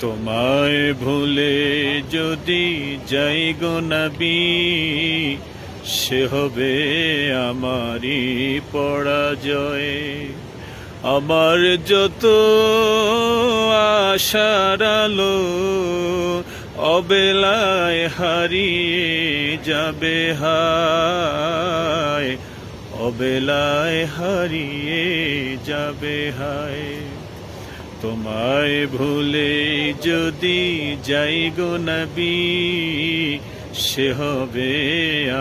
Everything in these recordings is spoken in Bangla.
তোমায় ভুলে যদি যাই গো নবী, সে হবে আমারই পরাজয়। আমার যত আশার আলো অবেলায় হারিয়ে যাবে হায়, অবেলায় হারিয়ে যাবে হায়। তোমায় ভুলে যদি যাই গো নবী, সে হবে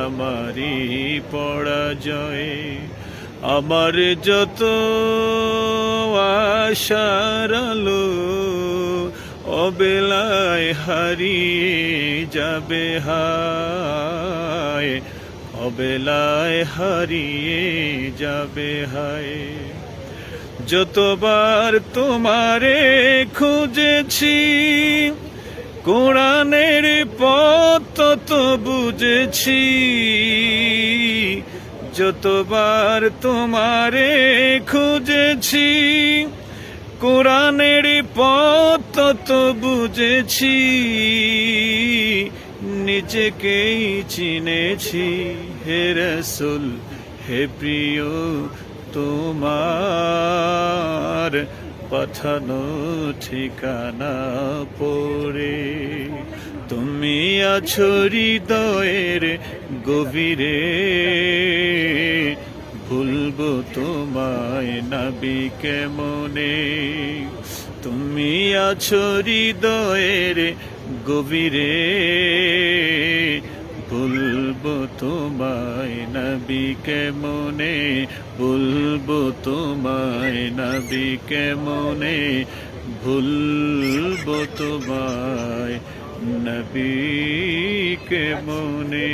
আমারই পরাজয়। আমার যত আশার আলো অবেলায় হারিয়ে যাবে হায়, অবেলায় হারিয়ে যাবে হায়। যতবার তোমারে খুঁজেছি, কোরআনের পথ তত বুঝেছি। যতবার তোমারে খুঁজেছি, কোরআনের পথ তত বুঝেছি। নিজেকেই চিনেছি, হে রসুল, হে প্রিয় তোমার পাঠানো ঠিকানা পড়ে। তুমি আছো হৃদয়ের গভীরে। ভুলবো তোমায় নাবি কেমনে? তুমি আছো হৃদয়ের গভীরে। ভুলবো তোমায় নবী কেমনে বলব তোমায় নবী কেমনে ভুলবো তোমায় নবী কেমনে